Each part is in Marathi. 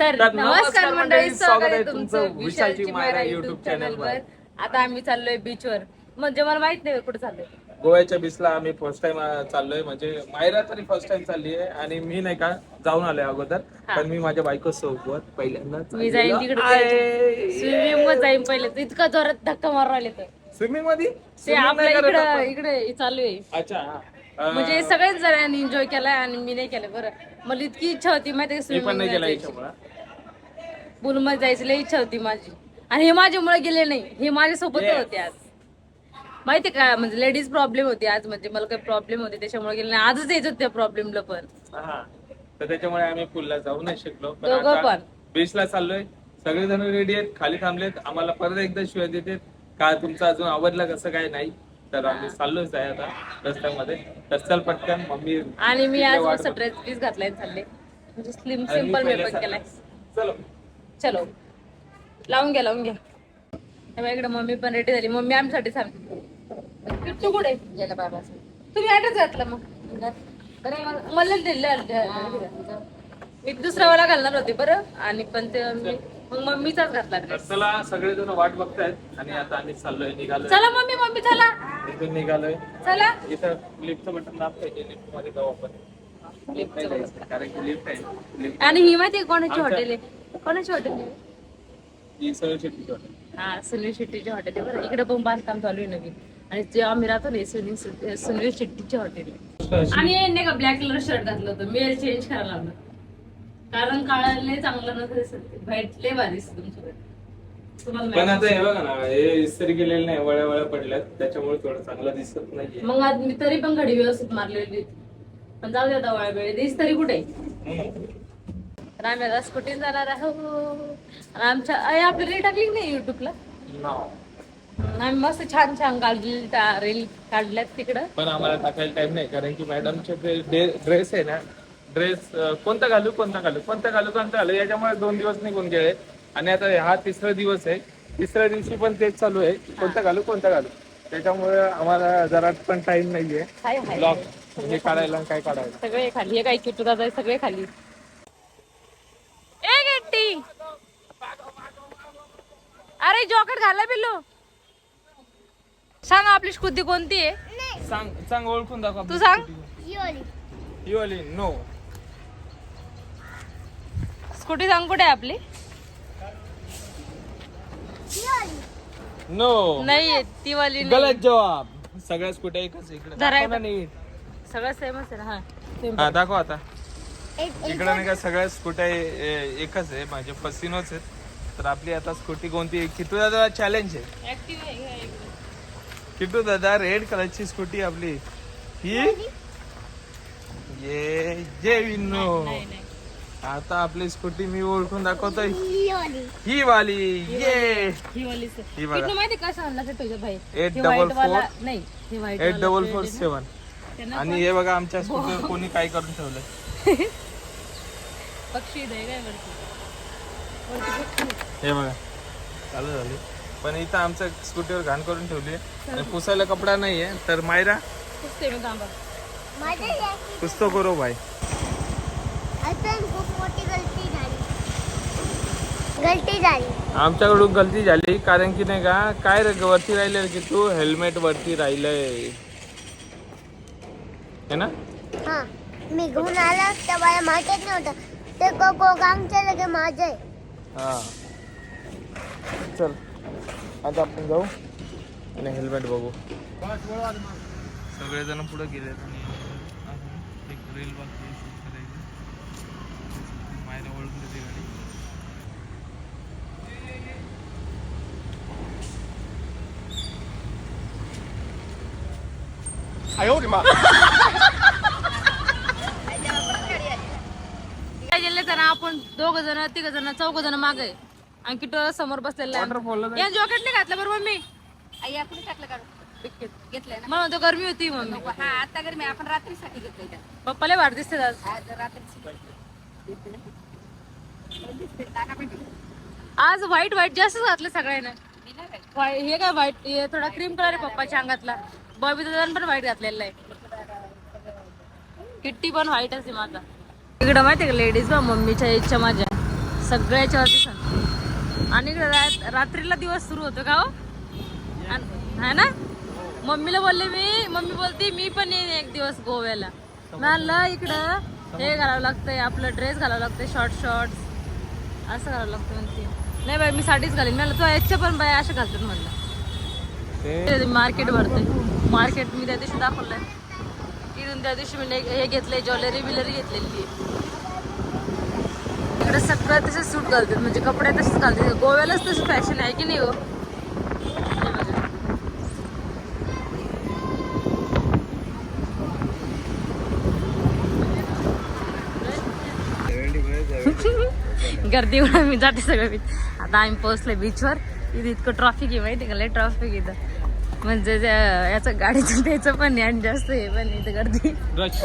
तर नमस्कार मंडळी स्वागत आहे तुमचं विशालची मायरा युट्यूब channel चॅनलवर आता आम्ही चाललोय बीचवर म्हणजे मला माहीत नाही कुठे चाललोय. गोव्याच्या बीचला आम्ही फर्स्ट टाइम चाललोय. म्हणजे मायरा तरी फर्स्ट टाइम चालली आहे. आणि मी नाही का जाऊन आलोय अगोदर. पण मी माझ्या बायको सोबत पहिल्यांदा मी जाईन तिकडे स्विमिंगमध्ये जाईन पहिले. तर इतका जोरात धक्का मारू राहिले तर स्विमिंगमध्ये ते आपल्या इकडे. इकडे चालू आहे. अच्छा म्हणजे सगळ्याच जणांनी एन्जॉय केलाय आणि मी नाही केलं बरं. मला इतकी इच्छा होती माहिती मी पण नाही केला स्विमिंग याच्यामुळे. पूल मध्ये जायची लई इच्छा होती माझी. आणि हे माझ्यामुळे गेले नाही. हे माझ्यासोबत Yes. होते आज. माहिती का? म्हणजे लेडीज प्रॉब्लेम होती आज. म्हणजे मला काही प्रॉब्लेम होते त्याच्यामुळे गेले नाही. आजच यायचं त्या प्रॉब्लेमला पण. हा. तर त्याच्यामुळे आम्ही पुलला जाऊ नाही शकलो. दोघं पण. बीचला चाललोय. सगळेजण रेडी आहेत. खाली थांबलेत. आम्हाला परत एकदा शिवाय देतात. का तुमचं अजून आवडलं कसं काय नाही. तर आम्ही चाललोच आहे आता रस्त्यामध्ये. तर चल पटकन मम्मी आणि मी आज मस्त ड्रेस पीस घातलाय चालले म्हणजे स्लिम आणि सिंपल मेकअप केलाय. चलो. चलो. लावून घ्या लावून घ्या. इकडे मम्मी पण रेडी झाली. मम्मी आमच्यासाठी सांगते किट्टू कुठे? गेला बाबा. तुम्ही ऍड्रेस घातला मग. मला- दिलं मी दुसरा वाला घालणार होते बरं. आणि पण ते मी मग मम्मीचाच घातला तर ड्रेस चला सगळेजण वाट बघतायत आणि आता आम्ही चाललोय निघालोय. चला मम्मी मम्मी चला. इथून निघालोय. चला. इथं लिफ्टचं बटन दाबतोय लिफ्टमध्ये जाऊ आपण. लिफ्ट नाही जायचं कारण की लिफ्ट आहे. लिफ्ट आणि ही माहिती कोणाची आमच्या- हॉटेल आहे? कोणाची हॉटेल आहे? ही सरळ हा सुनील शेट्टीचे हॉटेल आहे बरं. इकडे पण बांधकाम चालू आहे नवीन. आणि जे आम्ही राहतो ना हे सुनील शेट्टी- सुनील शेट्टीचे हॉटेल आहे. आणि यांनी का ब्लॅक कलर शर्ट घातलं होतं. मी चेंज करायला लागलं. कारण काळा लय चांगलं नसतं दिसत लय भारी दिसत तुमच्याकडे. तुम्हाला पण आता हे बघा ना हे इस्त्री केलेलं नाही वळ्या वळ्या पडल्यात त्याच्यामुळे थोडं चांगलं दिसत नाहीये. मग आज मी तरी पण घडी व्यवस्थित मारलेली होती. पण जाऊ दे आता वळा वेळ दिस तरी कुठे? हम्म. तर आम्ही आता स्कूटी जाणार आहोत आणि आमच्या अय, आपली रील टाकली की नाही युट्यूबला. आम्ही मस्त छान छान काढली रील काढल्यात तिकडं. पण आम्हाला टाकायला टाइम नाही कारण की मॅडमचे ड्रेस आहे ना ड्रेस कोणता घालू कोणता घालू? कोणता घालू कोणता घालू? याच्यामुळे दोन दिवस निघून गेले. आणि आता हा तिसरा दिवस आहे. तिसऱ्या दिवशी पण तेच चालू आहे. कोणता घालू कोणता घालू? त्याच्यामुळे आम्हाला जरा पण टाइम नाहीये. हाय हाय. ब्लॉग हे काढायला आणि काय काढायला. सगळे खाली. हे काय किटू दादा सगळे खाली. ए गेट्टी! अरे जॉकेट घाला बिल्लू सांग आपली स्कूटी कोणती आहे? सांग सांग ओळखून दाखव तू सांग. युअली नो स्कूटी सांग कुठे आपली? नो नाही ती वाली नाही. गलत जवाब. सगळ्या स्कूट्या एकच इकडे. जरा दाखव ना नीट. सगळं सेमच आहे ना हा. हा दाखव आता. इकडे नाही का सगळ्या स्कूट्या ए- एकच आहे माझे फसिनोच आहेत. तर आपली आता स्कूटी कोणती? किटू दादा चॅलेंज आहे. हे. किटू दादा रेड कलरची स्कूटी आपली. ही? ये जे विनो नाही नाही. आता आपली स्कूटी मी ओळखून दाखवतोय. ही वाली. ये ही वाली. ही बघा. माहिती ते तुझ्या भाई. नाही हे white eight double four seven आणि हे बघा आमच्या स्कूटीवर कोणी काय करून ठेवलंय. पक्षी दे काय वरती. वरती पक्षी. हे बघा. चालू झाले. पण इथं आमच्या स्कूटीवर घाण करून ठेवली आणि पुसायला कपडा नाहीये तर मायरा पुसते मी थांबा. पुसतो करो भाई खूप मोठी गलती झाली गलती झाली. आमच्याकडून गलती झाली कारण की नाही का काय रे वरती राहिले की तू हेल्मेट वरती राहिलंय. है ना? हा मी घेऊन आला तर मला माहितच नव्हतं. ते गांगचे लगे माझे. हा. चल आता आपण जाऊ आणि हेल्मेट बघू. सगळेजण पुढे गेले आणि आपण एक रील बघतो शूट करायची मायला ओळखून देते गाडी काय गेले तर आपण दोघ जण तिघ जण चौघ जण मागे. आणि किटो समोर बसलेला या जॉकेट नाही घातलं बरोबर मी आई आपण टाकलं काढून घेतलंय ना? मला म्हणतो गरमी होती मम्मी. हा आता गरमी आपण रात्रीसाठी घेतलंय. पप्पाला वाढ दिसते आज. रात्री व्हाईट व्हाईट जास्त घातलं सगळ्यांना. हे काय व्हाईट हे थोडा क्रीम कलर आहे पप्पाच्या अंगातला. बॉबी दादा पण व्हाईट घातलेला आहे. किट्टी पण व्हाईटच आहे माझा इकडं माहिती का लेडीज बा मम्मीच्या इच्छा माझ्या. सगळ्याच्या वरती आणि इकडे रात्रीला दिवस सुरू होतो का हो? आण- है ना? मम्मीला बोलले मी मम्मी बोलती मी पण येईन एक दिवस गोव्याला. म्हणलं इकडं हे घालावं लागतंय आपलं ड्रेस घालावं लागतंय शॉर्ट शॉर्ट्स असं घालावं लागतं म्हणते. नाही बाई मी साडीच घालीन. मला तो याच्या पण बाय अशा घालतात म्हणलं. ते मार्केट भरते मार्केट मी त्या दिवशी दाखवलंय. तिथून त्या दिवशी मी हे घेतले ज्वेलरी बिलरी घेतलेली इकडे सगळं तसेच सूट घालतात म्हणजे कपडे तसेच घालतात. गोव्यालाच तशी फॅशन आहे की नाही हो? गर्दी मी जाते सगळं बीच आता आम्ही पोहोचले बीचवर इथे इतकं ट्रॉफिक आहे माहिती का? लय ट्रॉफिक इथं. म्हणजे याचं गाडीचं त्याचं पण नाही आणि जास्त हे पण इथं गर्दी. रश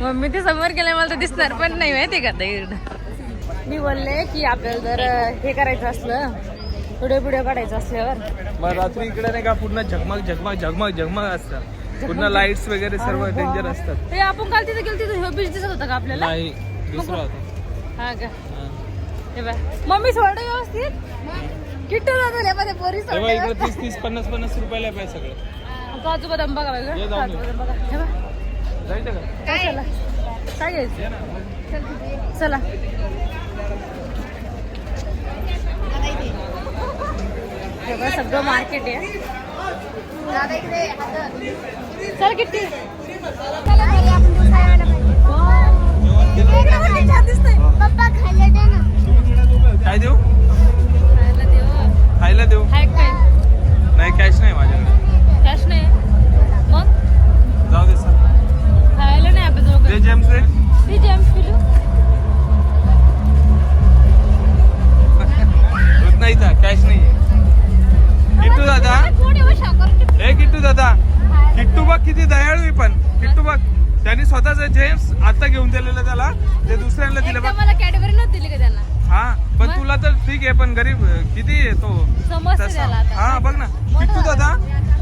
मग मी ते समोर गेले मला तर दिसणार पण नाही माहिती का आता इकडं. मी बोलले की आपल्याला जर हे करायचं असलं व्हिडिओ व्हिडिओ काढायचं असल्यावर. मग रात्री इकडे नाही का पूर्ण झगमग झगमग झगमग झगमग असतात. पूर्ण लाईट्स वगैरे सर्व डेंजर असतात. हे आपण काल तिथे गेलो तिथे बीच दिसत होता का आपल्याला? नाही दुसरा होता. हा का? हा. हे मम्मी सोड व्यवस्थित. किट्टू जातो मध्ये पोरी तेव्हा सोड इकडे तीस तीस पन्नास पन्नास रुपयाला आहे सगळं. काजू बदाम बघा वेगळं ये जाऊन काजू बदाम बघा हे बघ. जायचं का? काय चला काय घ्यायचं. चला हे बघ, सगळं मार्केट आहे. चल किट्टी. पप्पा खायला दे ना. काय देऊ? खायला देऊ? हाय काय? नाही कॅश नाही माझ्याकडे. कॅश नाही? मग? जाऊ दे सर खायला नाही जेम्स रे. ती जेम्स पिलू. होत नाही था कॅश नाही किट्टू दादा? ए किट्टू दादा किट्टू बघ किती दयाळू आहे पण. किट्टू बघ त्यांनी स्वतःच जेम्स आता घेऊन दिलेलं त्याला. ते दुसऱ्यांना दिलं बघ. मला कॅडबरी नव्हती दिली का त्यांना? हा पण तुला तर ठीक आहे पण गरीब किती आहे तो? समजते तसा. त्याला आता. हा बघ ना. किट्टू दादा?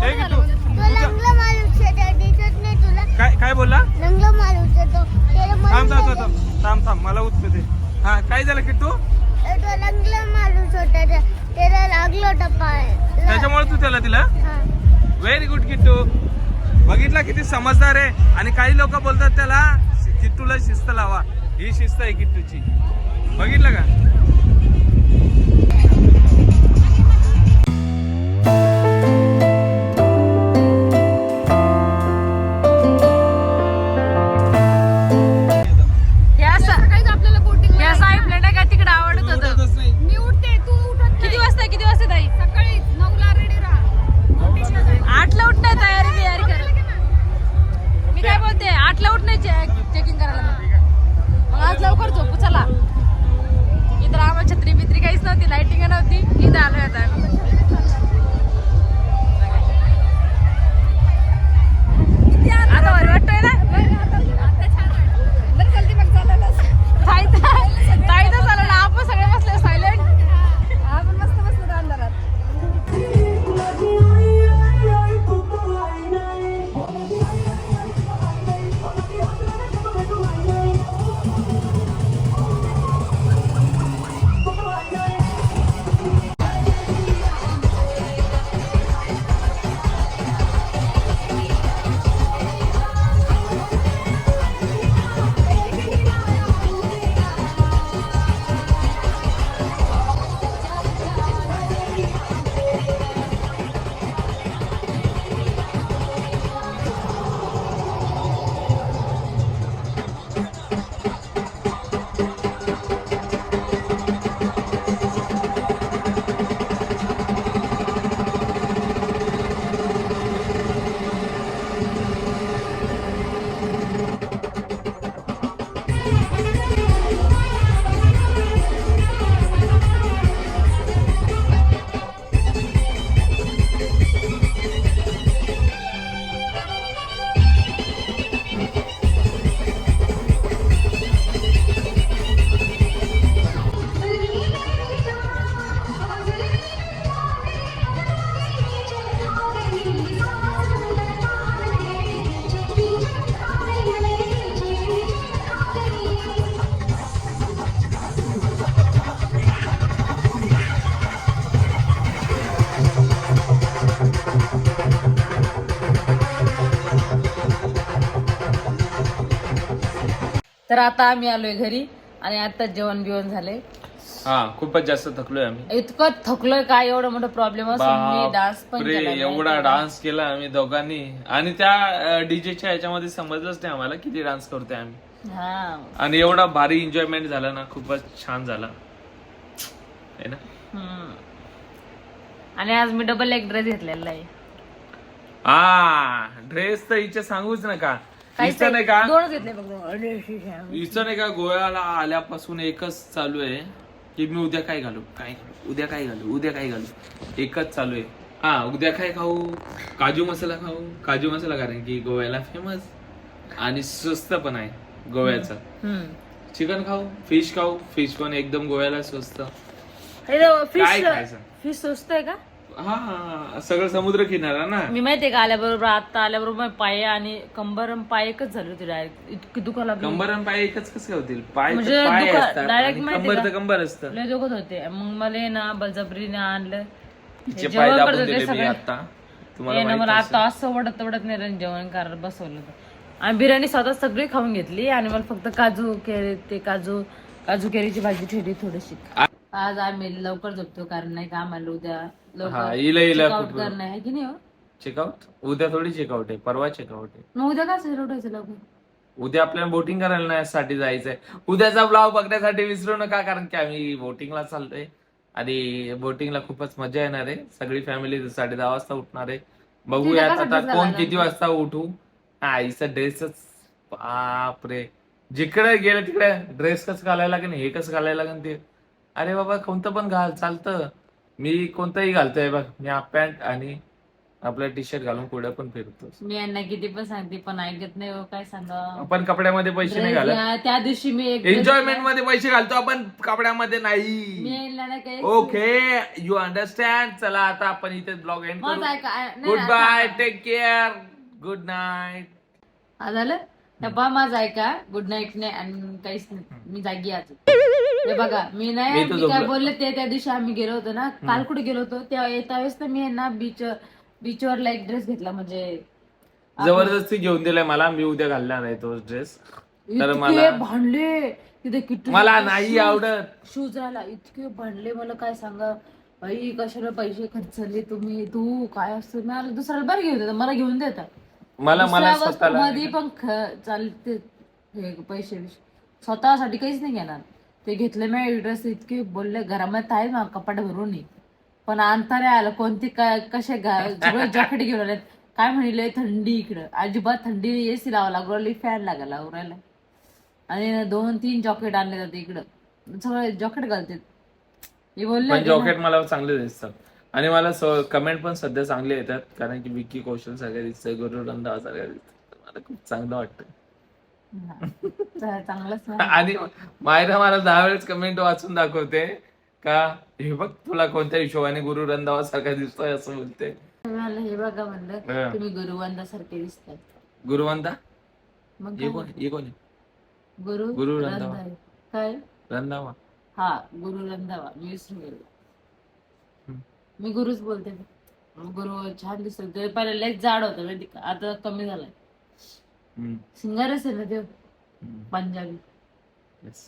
ए किट्टू तो. तुझा- लंगला माल उचलतो दिसत नाही तुला. काय काय बोलला? लंगला माल उचलतो त्याला थांब थांब थांब थांब. थांब थांब. मला उत्तर दे. हा काय झालं किट्टू? तो लंगला माल उचलतो त्याला लागलो टप्पा त्याच्यामुळे तू त्याला दिला? Very good Kittu. बघितला किती समजदार आहे. आणि काही लोक बोलतात त्याला किट्टूला शिस्त लावा. ही शिस्त आहे किट्टूची. बघितलं का? तर आता आम्ही आलोय घरी आणि आता जेवण बिवण झाले हा खूपच जास्त थकलोय आम्ही. इतकं थकलोय काय एवढं मोठं प्रॉब्लेम असून मी डान्स पण बापरे, केला नाही. एवढा डान्स केला आम्ही दोघांनी. आणि त्या डीजेच्या ह्याच्यामध्ये समजलंच नाही आम्हाला किती डान्स करतोय आम्ही. हा. आणि एवढा भारी एन्जॉयमेंट झाला ना खूपच छान झाला. है ना? हम्म. आणि आज मी डबल एक ड्रेस घेतलेला आहे. हा ड्रेस तर हिचे सांगूच नका. काहीच हिचं नाही का? दोनच घेतले फक्त. हिचं नाही का गोव्याला आल्यापासून एकच चालू आहे की मी उद्या काय घालू? काय घालू? उद्या काय घालू? उद्या काय घालू? एकच चालू आहे. हा उद्या काय खाऊ? काजू मसाला खाऊ? काजू मसाला कारण की गोव्याला फेमस आणि स्वस्त पण आहे गोव्याचं. हम्म. चिकन खाऊ? फिश खाऊ? फिश पण एकदम गोव्याला स्वस्त. हे खायचं? फिश स्वस्त आहे का? हा सगळं समुद्र किनारा ना. मी माहितीये का आल्याबरोबर आता आल्याबरोबर पाय आणि कंबर आणि पाय एकच झाले होते डायरेक्ट इतकी दुखा लागली. कंबर आणि पाय एकच कसं होतील? पाय म्हणजे पाय दुखा- असतात direct आणि माहिती कंबर का? तर कंबर असतं. लय दुखत होते. मग मला ना बळजबरीने आणलं. तिचे जेवण पाय करत दाबून होते दिले मी सगळे. आता हे ना मला. आता असं वडत वडत नाही जेवण करायला बसवलं होतं. आणि बिर्याणी स्वतः सगळी खाऊन घेतली आणि मला फक्त काजू केरी ते काजू काजू केरीची भाजी ठेवली थोडीशी. आज आम्ही लवकर झोपतो कारण नाही का आम्हाला उद्या हा, इला इला आहे की नाही हो? चेकआउट उद्या थोडी चेकआउट आहे परवा चेकआउट आहे. मग उद्या काय उठायचं लवकर? उद्या आपल्याला बोटिंग करायला साठी जायचंय. उद्याचा ब्लॉग बघण्यासाठी विसरू नका कारण की आम्ही बोटिंगला चाललोय. आणि बोटिंगला खूपच मजा येणार आहे. सगळी फॅमिली साडे दहा वाजता उठणार आहे. बघूया तिला आता कसं कोण झालं? किती वाजता उठू. आईचा ड्रेसच बापरे. जिकडे गेलं तिकडे ड्रेस कसं घालायला लागेल हे कसं घालायला लागेल ते. अरे बाबा कोणतं पण घाल चालतं. मी कोणतंही घालतोय बघ. मी हाफ पॅन्ट आणि आपला टी शर्ट घालून पुढे पण फिरतो. मी यांना किती पण सांगते पण ऐकत नाही हो, काय सांगा. आपण कपड्यामध्ये पैसे नाही घालत. त्या दिवशी मी एक एन्जॉयमेंटमध्ये पैसे घालतो आपण कपड्यामध्ये मी नाही यांना नाही काही ओके यू अंडरस्टँड चला आता आपण इथे ब्लॉग एंड मग करू. ऐका नाही, good bye. Take care good night हा झालं? डब्बा माझा ऐका गुड नाईट नाही आणि काहीच नाही. मी जागी आज हे बघा मी नाही मी काय. बोलले ते त्या दिवशी आम्ही गेलो होतो ना काल कुठे गेलो होतो? तेव्हा येता वेळेस तर मी आहे ना बीच बीचवर एक ड्रेस घेतला म्हणजे जबरदस्ती घेऊन दिलाय मला मी उद्या घालणार आहे तो ड्रेस तर इतके मला भांडले. तिथे किती मला नाही आवडत. शूज राहिला. इतके भांडले मला काय सांगा? बाई कशाला पैसे खर्चले तुम्ही? तू काय असतं? मला दुसऱ्याला बरं घेऊन देतात मला घेऊन देतात. मला मला स्वतःला वस्तूमध्ये पण ख- चालते हे पैसे बिशे. स्वतःसाठी काहीच नाही घेणार. ते घेतले मी ड्रेस इतके बोलले घरामध्ये आहे ना कपाट भरून ये. पण आणता नाही आलं कोणती काय कसे घा- सगळे जॅकेट घेऊन आले काय म्हणले थंडी इकडं. अजिबात थंडी एसी लावा लागू राहिली फॅन लागायला लागू राहिला आणि दोन तीन जॉकेट आणले जाते इकडं. सगळे जॉकेट घालते मी बोलले पण होते ना, जॉकेट मला चांगले दिसतात. आणि मला कमेंट पण सध्या चांगले येतात कारण की विकी कौशल सारखं दिसतंय गुरु रंधावा सारखं दिसतं मला खूप चांगलं वाटतं चांगलंच. आणि मायरा मला दहा वेळेस कमेंट वाचून दाखवते का हे बघ तुला कोणत्या हिशोबाने गुरु रंधावा सारखा दिसतोय असं बोलते हे बघा म्हणलं. तुम्ही गुरुवंदासारखे दिसतात गुरुवंता मग हे? कोण? गुरु गुरु रंधावा. काय रंधावा हा गुरु रंधावा मी विसरून गेलो. मी गुरुच बोलते. गुरु छान दिसतो पहिले लयच जाड होतं माहिती का? आता कमी झालाय. हम्म, सिंगरच आहे ना ते? हम्म, पंजाबी. Yes.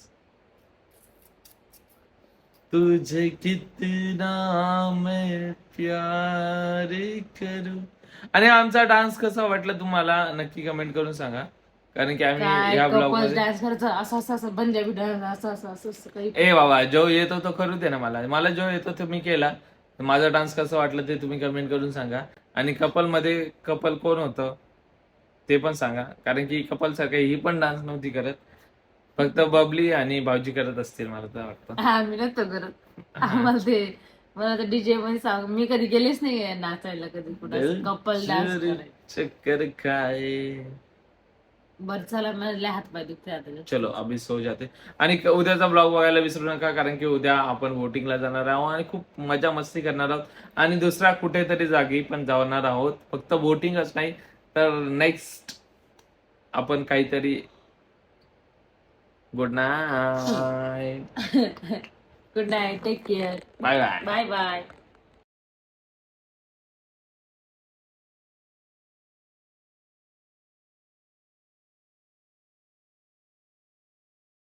तुझे कितना मैं प्यार करू? आणि आमचा डान्स कसा वाटला तुम्हाला? नक्की कमेंट करून सांगा. कारण की आम्ही काय या ब्लॉगमध्ये डान्स करायचं? असं असं असं. पंजाबी डान्स असं असं असं असं काही ए बाबा जो येतो तो करू दे ना मला. मला जो येतो तो मी केला. माझा डान्स कसं वाटलं ते तुम्ही कमेंट करून सांगा. आणि कपलमध्ये कपल कोण होतं ते पण सांगा. कारण की कपल सारखं ही पण डान्स नव्हती करत. फक्त बबली आणि भाऊजी करत असतील मला तर वाटतं. हा मी नसतो करत. आम्हाला ते मला तर डीजे मध्ये सांग मी कधी गेलेच नाही नाचायला कधी कुठं. कपल डान्स चक्कर काय बरं चला मला हात पाय दुखते आता चलो अभि सो जाते. आणि उद्याचा ब्लॉग बघायला विसरू नका कारण की उद्या आपण बोटिंगला जाणार आहोत आणि खूप मजा मस्ती करणार आहोत. आणि दुसरा कुठेतरी जागी पण जाणार आहोत. फक्त बोटिंगच नाही तर नेक्स्ट आपण काहीतरी good night good night take care bye bye bye bye